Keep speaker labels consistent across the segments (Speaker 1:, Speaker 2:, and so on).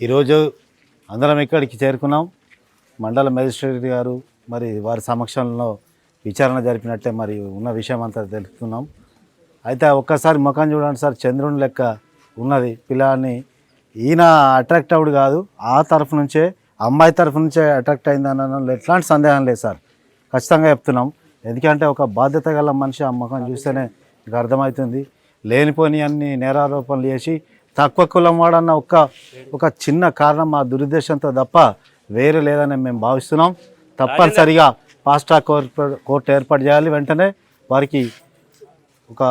Speaker 1: ఈరోజు అందరం ఇక్కడికి చేరుకున్నాం. మండల మేజిస్ట్రేట్ గారు మరి వారి సమక్షంలో విచారణ జరిపినట్టే మరి ఉన్న విషయం అంతా తెలుసుకున్నాం అయితే ఒక్కసారి ముఖం చూడండి సార్ చంద్రుని లెక్క ఉన్నది. పిల్లాన్ని ఈయన అట్రాక్ట్ అవుడు కాదు ఆ తరఫు నుంచే అమ్మాయి తరఫు నుంచే అట్రాక్ట్ అయిందన్న ఎట్లాంటి సందేహం లేదు సార్. ఖచ్చితంగా చెప్తున్నాం. ఎందుకంటే ఒక బాధ్యత గల మనిషి ఆ ముఖం చూస్తేనే మీకు అర్థమవుతుంది. లేనిపోని అన్ని నేరారోపణలు చేసి తక్కువ కులం వాడన్న ఒక ఒక చిన్న కారణం మా దురుద్దేశంతో తప్ప వేరే లేదని మేము భావిస్తున్నాం. తప్పనిసరిగా పాస్టా కోర్టు ఏర్పాటు చేయాలి. వెంటనే వారికి ఒక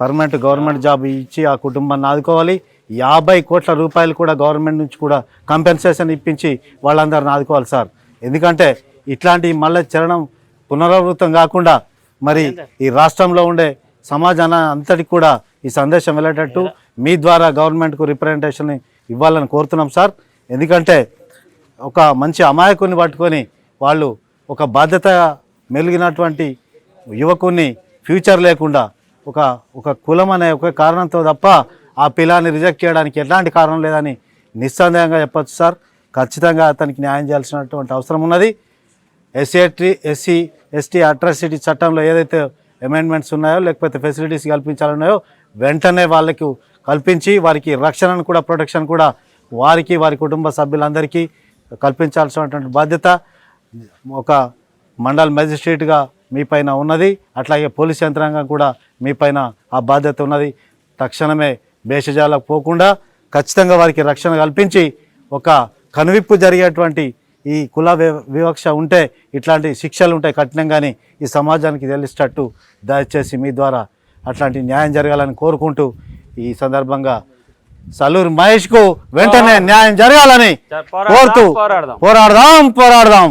Speaker 1: పర్మనెంట్ గవర్నమెంట్ జాబ్ ఇచ్చి ఆ కుటుంబాన్ని ఆదుకోవాలి. యాభై కోట్ల రూపాయలు కూడా గవర్నమెంట్ నుంచి కూడా కంపెన్సేషన్ ఇప్పించి వాళ్ళందరిని ఆదుకోవాలి సార్. ఎందుకంటే ఇట్లాంటి మళ్ళీ చరణం పునరావృతం కాకుండా మరి ఈ రాష్ట్రంలో ఉండే సమాజాన్ని అంతటికి కూడా ఈ సందేశం వెళ్ళేటట్టు మీ ద్వారా గవర్నమెంట్కు రిప్రజెంటేషన్ ఇవ్వాలని కోరుతున్నాం సార్ ఎందుకంటే ఒక మంచి అమాయకుని పట్టుకొని వాళ్ళు ఒక బాధ్యత మెలిగినటువంటి యువకుని ఫ్యూచర్ లేకుండా ఒక ఒక కులం అనే ఒక కారణంతో తప్ప ఆ పిల్లాన్ని రిజెక్ట్ చేయడానికి ఎలాంటి కారణం లేదని నిస్సందేహంగా చెప్పొచ్చు సార్ ఖచ్చితంగా అతనికి న్యాయం చేయాల్సినటువంటి అవసరం ఉన్నది. ఎస్సీ ఎస్సీ ఎస్టీ అట్రాసిటీ చట్టంలో ఏదైతే అమెండ్మెంట్స్ ఉన్నాయో లేకపోతే ఫెసిలిటీస్ కల్పించాలన్నాయో వెంటనే వాళ్ళకు కల్పించి వారికి రక్షణను కూడా ప్రొటెక్షన్ కూడా వారికి వారి కుటుంబ సభ్యులందరికీ కల్పించాల్సినటువంటి బాధ్యత ఒక మండల్ మెజిస్ట్రేట్గా మీ పైన ఉన్నది. అట్లాగే పోలీస్ యంత్రాంగం కూడా మీ పైన ఆ బాధ్యత ఉన్నది. తక్షణమే భేషజాలకు పోకుండా ఖచ్చితంగా వారికి రక్షణ కల్పించి ఒక కనువిప్పు జరిగేటువంటి ఈ కుల వి- వివక్ష ఉంటే ఇట్లాంటి శిక్షలు ఉంటాయి కఠినంగాని ఈ సమాజానికి తెలిసేటట్టు దయచేసి మీ ద్వారా అట్లాంటి న్యాయం జరగాలని కోరుకుంటూ ఈ సందర్భంగా సలూరు మహేష్కు వెంటనే న్యాయం జరగాలని కోరుతూ
Speaker 2: పోరాడదాం.
Speaker 1: పోరాడదాం పోరాడదాం